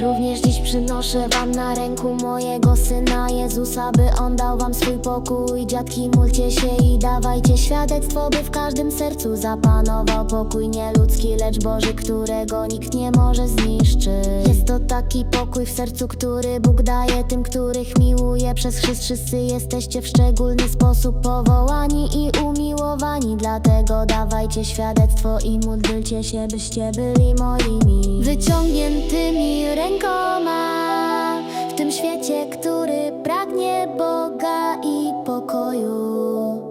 Również dziś przynoszę wam na ręku mojego syna Jezusa, by on dał wam swój pokój Dziadki, módlcie się i dawajcie świadectwo, by w każdym sercu zapanował pokój nieludzki, lecz Boży, którego nikt nie może zniszczyć. Taki pokój w sercu, który Bóg daje tym, których miłuje przez chrzest. Wszyscy jesteście w szczególny sposób powołani i umiłowani, dlatego dawajcie świadectwo i módlcie się, byście byli moimi wyciągniętymi rękoma w tym świecie, który pragnie Boga i pokoju.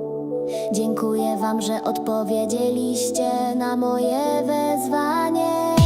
Dziękuję Wam, że odpowiedzieliście na moje wezwanie.